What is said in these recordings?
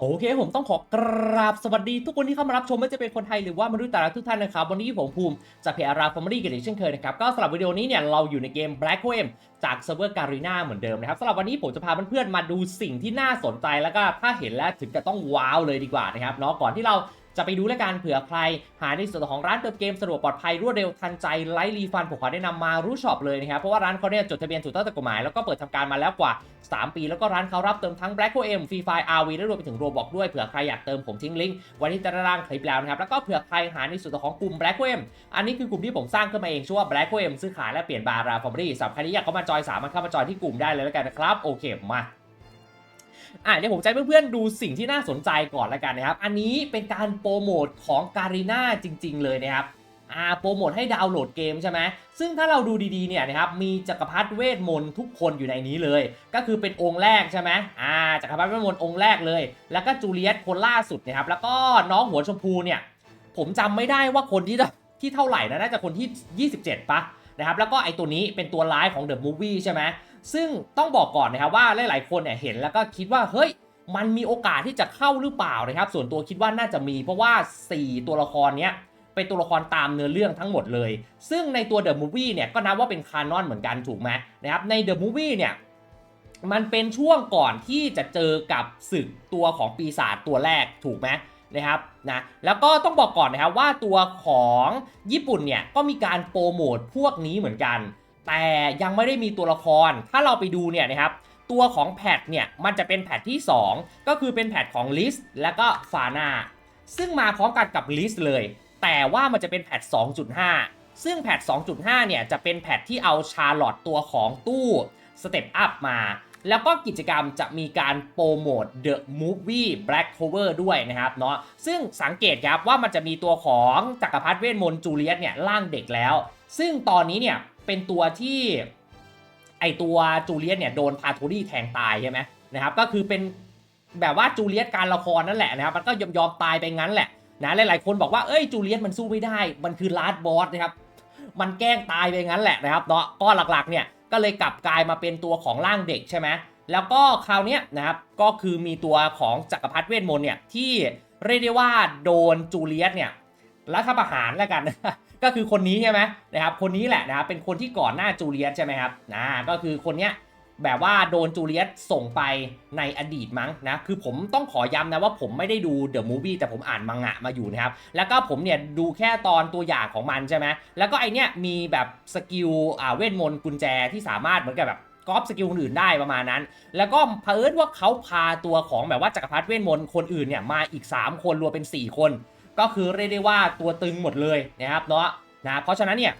โอเคผมต้องขอกราบสวัสดีทุกคนที่เข้ามารับชมไม่ว่าจะเป็นคนไทยหรือว่ามนุษย์ต่างดาวทุกท่านนะครับ วันนี้ผมภูมิจากเพจอาราฟอร์มรี่กันอีกเช่นเคยนะครับ ก็สำหรับวิดีโอนี้เนี่ยเราอยู่ในเกม Black o m จากเซิร์ฟเวอร์การีนาเหมือนเดิมนะครับสำหรับวันนี้ผมจะพาเพื่อนๆมาดูสิ่งที่น่าสนใจแล้วก็ถ้าเห็นแล้วถึงกับต้องว้าวเลยดีกว่านะครับเนาะก่อนที่เรา จะไปดูแลการเผื่อใคร หาในส่วนของร้านเติมเกมสะดวกปลอดภัยรวดเร็วทันใจไร้รีฟันผมขอแนะนำมารู้ช็อปเลยนะครับเพราะว่าร้านเขาเนี่ยจดทะเบียนถูกต้องตามกฎหมายแล้วก็เปิดทำการมาแล้วกว่า 3 ปี แล้วก็ร้านเขารับเติมทั้ง Black o m Free Fire RV และรวมไปถึง Roblox ด้วยเผื่อใครอยากเติมผมทิ้งลิงก์ไว้ที่ต้ล่างคลิปแล้วนะครับแล้วก็เผื่อใครหาในส่วนของกลุ่ม Black o m อันนี้คือกลุ่มที่ผมสร้างขึ้นมาเองชื่อว่า Black o m ซื้อขายและเปลี่ยนบาราฟอร์มรี่สำหรับใครที่อยากเข้ามาจอยสามารถเข้ามาจอยที่กลุ่มได้เลยแล้วกันนะครับโอเคมา อะเดี๋ยวผมจะให้เพื่อนๆดูสิ่งที่น่าสนใจก่อนล้วกันนะครับ อันนี้เป็นการโปรโมทของการีนาจริง ๆ เลยนะครับอ่าโปรโมทให้ดาวน์โหลดเกมใช่ไหมซึ่งถ้าเราดูดีๆเนี่ยนะครับมีจักรพรรดิเวทมนต์ทุกคนอยู่ในนี้เลย ก็คือเป็นองค์แรกใช่ไหมอ่าจักรพรรดิเวทมนต์องค์แรกเลย แล้วก็จูเลียตคนล่าสุดนะครับแล้วก็น้องหัวชมพูเนี่ยผมจำไม่ได้ว่าคนที่ที่เท่าไหร่นะน่าจะคนที่ 27ปะ นะครับแล้วก็ไอตัวนี้เป็นตัวร้ายของ The Movie ใช่ไหมซึ่งต้องบอกก่อนนะครับว่าหลาย ๆ คนเนี่ยเห็นแล้วก็คิดว่าเฮ้ยมันมีโอกาสที่จะเข้าหรือเปล่านะครับ ส่วนตัวคิดว่าน่าจะมี เพราะว่า 4 ตัวละครเนี้ยเป็นตัวละครตามเนื้อเรื่องทั้งหมดเลย ซึ่งในตัว The Movie เนี่ยก็นับว่าเป็นคานอนเหมือนกันถูกไหมนะครับใน The Movie เนี่ยมันเป็นช่วงก่อนที่จะเจอกับศึกตัวของปีศาจตัวแรกถูกไหม นะครับนะแล้วก็ต้องบอกก่อนนะครับว่าตัวของญี่ปุ่นเนี่ยก็มีการโปรโมทพวกนี้เหมือนกัน แต่ยังไม่ได้มีตัวละคร ถ้าเราไปดูเนี่ยนะครับตัวของแพทเนี่ยมันจะเป็นแพทที่ 2 ก็คือเป็นแพทของลิสและก็ฟานาซึ่งมาพร้อมกันกับลิสเลย แต่ว่ามันจะเป็นแพท2.5 ซึ่งแพท2.5เนี่ยจะเป็นแพทที่เอาชาร์ลอตตัวของตู้สเต็ปอัพมา แล้วก็กิจกรรมจะมีการโปรโมท The Movie Black Cover ด้วยนะครับเนาะซึ่งสังเกตครับว่ามันจะมีตัวของจักรพรรดิเวทมนต์จูเลียตเนี่ยร่างเด็กแล้ว ซึ่งตอนนี้เนี่ยเป็นตัวที่ไอตัวจูเลียตเนี่ยโดนพาโทรี่แทงตายใช่ไหมนะครับก็คือเป็นแบบว่าจูเลียตการละครนั่นแหละนะครับมันก็ยอมยอมตายไปงั้นแหละนะหลายๆคนบอกว่าเอ้ยจูเลียตมันสู้ไม่ได้ มันคือลาสบอสนะครับมันแกล้งตายไปงั้นแหละนะครับเนาะก็หลักๆเนี่ย ก็เลยกลับกลายมาเป็นตัวของร่างเด็กใช่ไหมแล้วก็คราวนี้นะครับก็คือมีตัวของจักรพรรดิเวทมนต์เนี่ยที่เรียกได้ว่าโดนจูเลียสเนี่ยรัฐประหารแล้วกัน ก็คือคนนี้ใช่ไหมนะครับคนนี้แหละนะครับเป็นคนที่ก่อนหน้าจูเลียสใช่ไหมครับนะก็คือคนเนี้ย แบบว่าโดนจูเลียตส่งไปในอดีตมั้งนะ คือผมต้องขอย้ำนะว่าผมไม่ได้ดูเดอะมูฟวี่แต่ผมอ่านมังงะมาอยู่นะครับ แล้วก็ผมเนี่ยดูแค่ตอนตัวอย่างของมันใช่ไหม แล้วก็ไอเนี้ยมีแบบสกิลอ่าเวทมนต์กุญแจที่สามารถเหมือนกับแบบก๊อปสกิลคนอื่นได้ประมาณนั้น แล้วก็เผอิญว่าเขาพาตัวของแบบว่าจักรพรรดิเวทมนต์คนอื่นเนี่ยมาอีก 3 คนรวมเป็น 4 คน ก็คือเรียกได้ว่าตัวตึงหมดเลยนะครับเนาะนะ เพราะฉะนั้นเนี่ย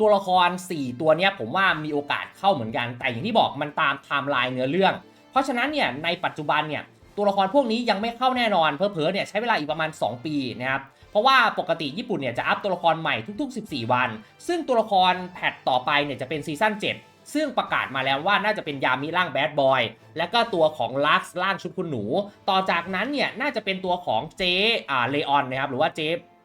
ตัวละคร 4 ตัวเนี้ยผมว่ามีโอกาสเข้าเหมือนกัน แต่อย่างที่บอกมันตามไทม์ไลน์เนื้อเรื่อง เพราะฉะนั้นเนี่ยในปัจจุบันเนี่ยตัวละครพวกนี้ยังไม่เข้าแน่นอนเพอเพอเนี่ยใช้เวลาอีกประมาณ 2 ปีนะครับเพราะว่าปกติญี่ปุ่นเนี่ยจะอัพตัวละครใหม่ทุก ๆ 14 วัน ซึ่งตัวละครแพทต่อไปเนี่ยจะเป็นซีซั่น7 ซึ่งประกาศมาแล้วว่าน่าจะเป็นยามิร่างแบดบอยและก็ตัวของลักซ์ร่างชุดคุณหนู ต่อจากนั้นเนี่ยน่าจะเป็นตัวของเจอ่าเลออนนะครับหรือว่าเจ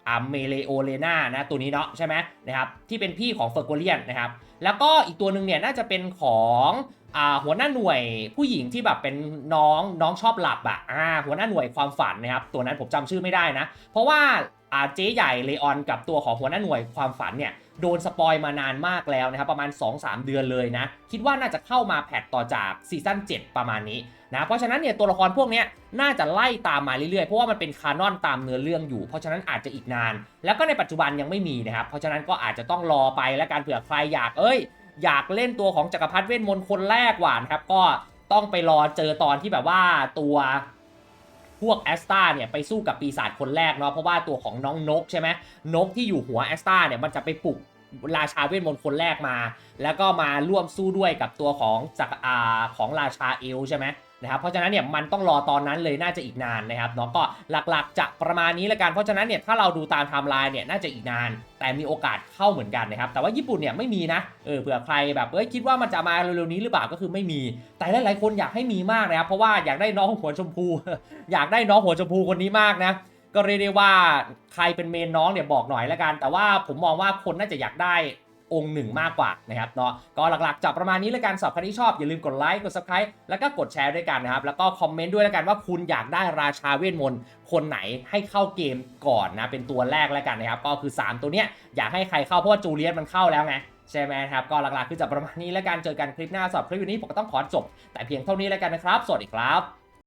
อาเมเลโอเลนานะตัวนี้เนาะใช่ไหมนะครับที่เป็นพี่ของเฟอร์โกเลียนนะครับแล้วก็อีกตัวหนึ่งเนี่ยน่าจะเป็นของอหัวหน้าหน่วยผู้หญิงที่แบบเป็นน้องน้องชอบหลับอะอ่าหัวหน้าหน่วยความฝันนะครับตัวนั้นผมจำชื่อไม่ได้นะ เพราะว่า เจ๊ใหญ่เลออนกับตัวของหัวหน้าหน่วยความฝันเนี่ยโดนสปอยมานานมากแล้วนะครับประมาณ 2-3 เดือนเลยนะ คิดว่าน่าจะเข้ามาแพทต่อจากซีซั่น7 ประมาณนี้นะเพราะฉะนั้นเนี่ยตัวละครพวกนี้น่าจะไล่ตามมาเรื่อยๆ เพราะว่ามันเป็นคานอนตามเนื้อเรื่องอยู่ เพราะฉะนั้นอาจจะอีกนาน แล้วก็ในปัจจุบันยังไม่มีนะครับเพราะฉะนั้นก็อาจจะต้องรอไปและการเผื่อใครอยากเอ้ย อยากเล่นตัวของจักรพรรดิเวทมนต์คนแรกหวานครับก็ต้องไปรอเจอตอนที่แบบว่าตัว พวกแอสตาเนี่ยไปสู้กับปีศาจคนแรกเนาะเพราะว่าตัวของน้องนกใช่ไหมนกที่อยู่หัวแอสตาเนี่ยมันจะไปปลุกราชาเวทมนต์คนแรกมา แล้วก็มาร่วมสู้ด้วยกับตัวของจักรอาของราชาเอลใช่ไหม นะครับเพราะฉะนั้นเนี่ยมันต้องรอตอนนั้นเลยน่าจะอีกนานนะครับเนาะก็หลักๆจะประมาณนี้ละกันเพราะฉะนั้นเนี่ยถ้าเราดูตามไทม์ไลน์เนี่ยน่าจะอีกนาน แต่มีโอกาสเข้าเหมือนกันนะครับแต่ว่าญี่ปุ่นเนี่ยไม่มีนะเออเผื่อใครแบบเอ้ยคิดว่ามันจะมาเร็วๆนี้หรือเปล่าก็คือไม่มี แต่หลายๆคนอยากให้มีมากนะครับเพราะว่าอยากได้น้องหัวชมพู อยากได้น้องหัวชมพูคนนี้มากนะก็เรียกได้ว่าใครเป็นเมนน้องเนี่ยบอกหน่อยละกัน แต่ว่าผมมองว่าคนน่าจะอยากได้ องค์หนึ่งมากกว่านะครับเนาะก็หลักๆจับประมาณนี้แล้วกันสำหรับใครที่ชอบอย่าลืมกดไลค์กด subscribe แล้วก็กดแชร์ด้วยกันนะครับ แล้วก็คอมเมนต์ด้วยแล้วกันว่าคุณอยากได้ราชาเวทมนต์คนไหนให้เข้าเกมก่อนนะเป็นตัวแรกแล้วกันนะครับก็คือ 3 ตัวเนี้ยอยากให้ใครเข้าเพราะว่าจูเลียสมันเข้าแล้วไงใช่ไหมครับก็หลักๆคือจับประมาณนี้แล้วกันเจอกันคลิปหน้าสำหรับคลิปวันนี้ผมก็ต้องขอจบ แต่เพียงเท่านี้แล้วกันนะครับ สวัสดีครับ